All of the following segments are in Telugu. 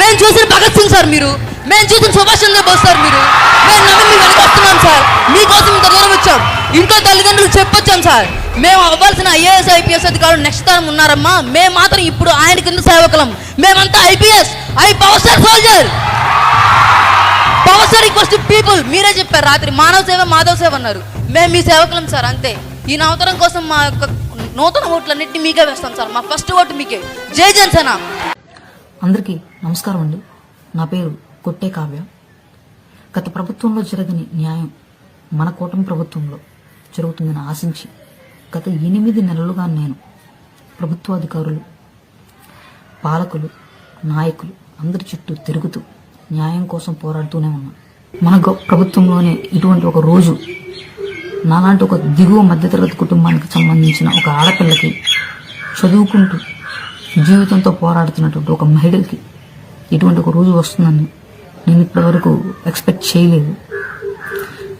మేము చూసిన భగత్ సింగ్ సార్ మీరు. మేము చూసిన సుభాష్ చంద్రబోస్ సార్ మీరు. మేము నమ్మి మీ వెనక వస్తున్నాం సార్. మీకోసం ఇంత దూరం వచ్చాం. ఇంట్లో తల్లిదండ్రులు చెప్పొచ్చాం సార్. మేము అవ్వాల్సిన ఐఏఎస్ ఐపీఎస్ అధికారులు నెక్స్ట్ తరం ఉన్నారమ్మా. మేము మాత్రం ఇప్పుడు ఆయన కింద సేవకులం. మేమంతా IPS I power star soldier power star equals to people మీరే చెప్పారు రాత్రి. మానవ సేవ మాధవ సేవ అన్నారు. మేము మీ సేవకులం సార్ అంతే. ఈ నవతరం కోసం మా యొక్క నూతన ఓట్లన్నింటినీ మీకే వేస్తాం సార్. మా ఫస్ట్ ఓటు మీకే. జై జనసేన. అందరికీ నమస్కారం అండి. నా పేరు కొట్టే కావ్య. గత ప్రభుత్వంలో జరగని న్యాయం మన కూటమి ప్రభుత్వంలో జరుగుతుందని ఆశించి గత ఎనిమిది నెలలుగా నేను ప్రభుత్వాధికారులు పాలకులు నాయకులు అందరి చుట్టూ తిరుగుతూ న్యాయం కోసం పోరాడుతూనే ఉన్నాను మన ప్రభుత్వంలోనే ఇటువంటి ఒక రోజు నాలాంటి ఒక దిగువ మధ్యతరగతి కుటుంబానికి సంబంధించిన ఒక ఆడపిల్లకి చదువుకుంటూ జీవితంతో పోరాడుతున్నటువంటి ఒక మహిళకి ఇటువంటి ఒక రోజు వస్తుందని నేను ఇప్పటివరకు ఎక్స్పెక్ట్ చేయలేదు.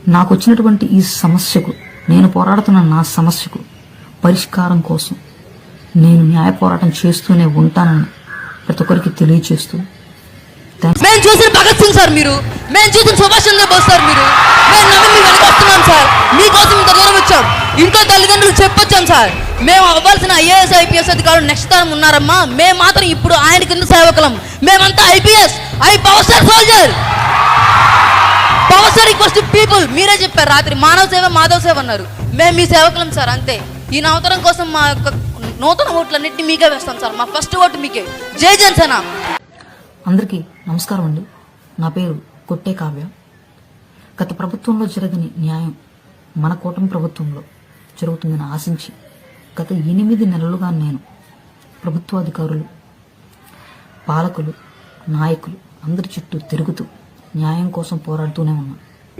నాకు వచ్చినటువంటి ఈ సమస్యకు నేను పోరాడుతున్న నా సమస్యకు పరిష్కారం కోసం నేను న్యాయ పోరాటం చేస్తూనే ఉంటానని ప్రతి ఒక్కరికి తెలియచేస్తూ థ్యాంక్స్ మేము చూసిన భగత్ సింగ్ సార్ మీరు. మేము చూసిన సుభాష్ చంద్రబోస్ సార్ మీరు. మేము నమ్మి మీ వెనక వస్తున్నాం సార్. మీకోసం ఇంత దూరం వచ్చాం. ఇంట్లో తల్లిదండ్రులు చెప్పొచ్చాం సార్. మేము అవ్వాల్సిన ఐఏఎస్ ఐపీఎస్ అధికారులు నెక్స్ట్ తరం ఉన్నారమ్మా. మేము మాత్రం ఇప్పుడు ఆయన కింద సేవకులం. మేమంతా IPS. I power star soldier power star equals people మీరే చెప్పారు రాత్రి. మానవ సేవ మాధవ సేవ అన్నారు. మేము మీ సేవకులం సార్ అంతే. ఈ నవతరం కోసం మా యొక్క నూతన ఓట్లన్నింటినీ మీకే వేస్తాం సార్. మా ఫస్ట్ ఓటు మీకే. జై జన్సన. అందరికీ నమస్కారం అండి. నా పేరు కొట్టే కావ్య. గత ప్రభుత్వంలో జరగని న్యాయం మన కూటమి ప్రభుత్వంలో. జరుగుతుందని ఆశించి గత ఎనిమిది నెలలుగా నేను ప్రభుత్వాధికారులు పాలకులు నాయకులు అందరి చుట్టూ తిరుగుతూ న్యాయం కోసం పోరాడుతూనే ఉన్నాను.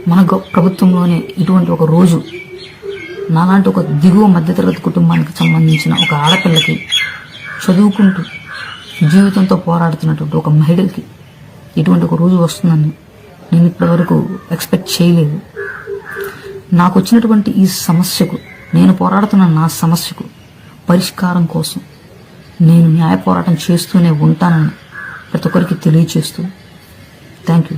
మన ప్రభుత్వంలోనే ఇటువంటి ఒక రోజు నాలాంటి ఒక దిగువ మధ్యతరగతి కుటుంబానికి సంబంధించిన ఒక ఆడపిల్లకి చదువుకుంటూ జీవితంతో పోరాడుతున్నటువంటి ఒక మహిళకి ఇటువంటి ఒక రోజు వస్తుందని నేను ఇప్పటివరకు ఎక్స్పెక్ట్ చేయలేదు. నాకు వచ్చినటువంటి ఈ సమస్యకు నేను పోరాడుతున్న నా సమస్యకు. పరిష్కారం కోసం నేను న్యాయ పోరాటం చేస్తూనే ఉంటానని ప్రతి ఒక్కరికి తెలియచేస్తూ థ్యాంక్ యూ.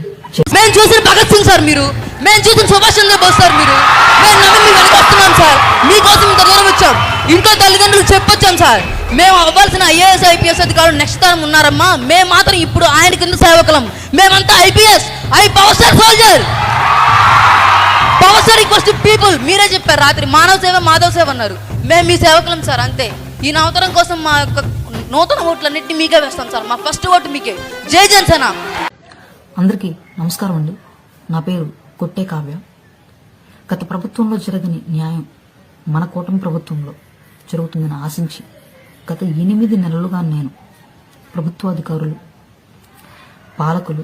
మేము చూసిన భగత్ సింగ్ సార్ మీరు. మేము చూసిన సుభాష్ చంద్రబోస్ సార్ మీరు. మేము నమ్మి మీ వెనక వస్తున్నాం సార్. మీకోసం ఇంత దూరం వచ్చాం. ఇంట్లో తల్లిదండ్రులు చెప్పొచ్చాం సార్. మేము అవ్వాల్సిన ఐఏఎస్ ఐపీఎస్ అధికారులు నెక్స్ట్ తరం ఉన్నారమ్మా. మేము మాత్రం ఇప్పుడు ఆయన కింద సేవకులం. మేమంతా IPS I power star soldier. Power people మీరే చెప్పారు రాత్రి మానవ సేవ మాధవ సేవ అన్నారు. మేము మీ సేవకులం సార్ అంతే. ఈ నవతరం కోసం మా యొక్క నూతన ఓట్లన్నింటినీ మీకే వేస్తాం సార్. మా ఫస్ట్ ఓటు మీకే. జై జనసేన. అందరికీ నమస్కారం అండి. నా పేరు కొట్టే కావ్య. గత ప్రభుత్వంలో జరగని న్యాయం మన కూటమి ప్రభుత్వంలో జరుగుతుందని ఆశించి గత ఎనిమిది నెలలుగా నేను ప్రభుత్వాధికారులు పాలకులు